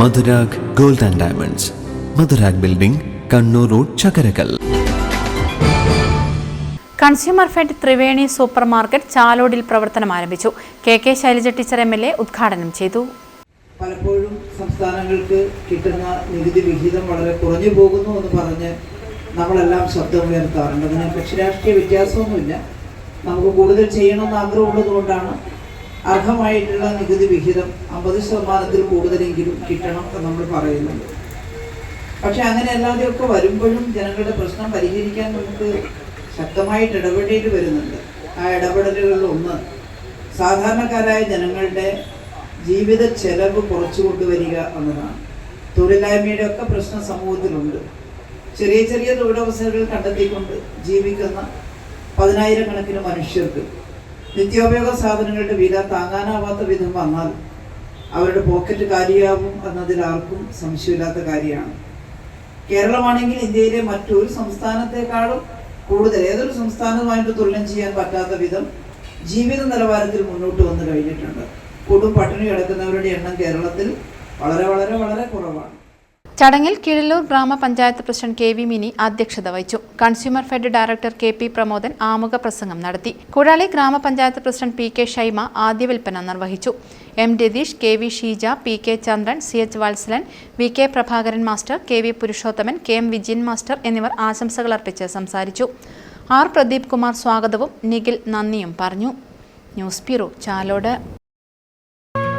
Madhurag gold and diamonds. Madhurag building Kannur road Chakkarakkal. Consumer fed Triveni supermarket ചാലോടിൽ പ്രവർത്തനം ആരംഭിച്ചു. K K Shailaja teacher M L A ഉദ്ഘാടനം ചെയ്തു. പലപ്പോഴും സംസ്ഥാനങ്ങൾക്ക് കിട്ടുന്ന നികുതി വിഹിതം വളരെ കുറഞ്ഞു പോകുന്നു എന്ന് പറഞ്ഞ് നമ്മളെല്ലാം ശബ്ദമുയർത്താറുണ്ട് അതിന് കക്ഷിരാഷ്ട്രീയ വ്യത്യാസമൊന്നുമില്ല. നമുക്ക് കൂടുതൽ ചെയ്യണമെന്ന് ആഗ്രഹമുള്ളത് കൊണ്ടാണ് അർഹമായിട്ടുള്ള നികുതി വിഹിതം അമ്പത് ശതമാനത്തിൽ കൂടുതലെങ്കിലും കിട്ടണം എന്ന് നമ്മൾ പറയുന്നുണ്ട്. പക്ഷെ അങ്ങനെ അല്ലാതെയൊക്കെ വരുമ്പോഴും ജനങ്ങളുടെ പ്രശ്നം പരിഹരിക്കാൻ നമുക്ക് ശക്തമായിട്ട് ഇടപെടേണ്ടി വരുന്നുണ്ട്. ആ ഇടപെടലുകളിൽ ഒന്ന് സാധാരണക്കാരായ ജനങ്ങളുടെ ജീവിത ചെലവ് കുറച്ചു കൊണ്ടുവരിക എന്നതാണ്. തൊഴിലില്ലായ്മയുടെ ഒക്കെ പ്രശ്നം സമൂഹത്തിലുണ്ട്. ചെറിയ ചെറിയ തൊഴിലവസരങ്ങൾ കണ്ടെത്തിക്കൊണ്ട് ജീവിക്കുന്ന പതിനായിരക്കണക്കിന് മനുഷ്യർക്ക് നിത്യോപയോഗ സാധനങ്ങളുടെ വില താങ്ങാനാവാത്ത വിധം വന്നാൽ അവരുടെ പോക്കറ്റ് കാലിയാവും എന്നതിൽ ആർക്കും സംശയമില്ലാത്ത കാര്യമാണ്. കേരളമാണെങ്കിൽ ഇന്ത്യയിലെ മറ്റൊരു സംസ്ഥാനത്തെക്കാളും കൂടുതൽ ഏതൊരു സംസ്ഥാനവുമായിട്ട് തുലനം ചെയ്യാൻ പറ്റാത്ത വിധം ജീവിത നിലവാരത്തിൽ മുന്നോട്ട് വന്നു കഴിഞ്ഞിട്ടുണ്ട്. കൊടും പട്ടിണി കിടക്കുന്നവരുടെ എണ്ണം കേരളത്തിൽ വളരെ വളരെ വളരെ കുറവാണ്. ചടങ്ങിൽ കിഴലൂർ ഗ്രാമപഞ്ചായത്ത് പ്രസിഡന്റ് കെ വി മിനി അധ്യക്ഷത വഹിച്ചു. Consumer fed director K P Pramodan ആമുഖ പ്രസംഗം നടത്തി. കുഴാളി ഗ്രാമപഞ്ചായത്ത് പ്രസിഡന്റ് പി കെ ഷൈമ ആദ്യ വിൽപ്പന നിർവഹിച്ചു. M Ratheesh K V Sheeja P K Chandran C H Valsalan V K Prabhakaran master K V Purushothaman K M Vijayan master എന്നിവർ ആശംസകൾ അർപ്പിച്ച് സംസാരിച്ചു. ആർ പ്രദീപ് കുമാർ സ്വാഗതവും നിഖിൽ നന്ദിയും പറഞ്ഞു. News bureau Chalode.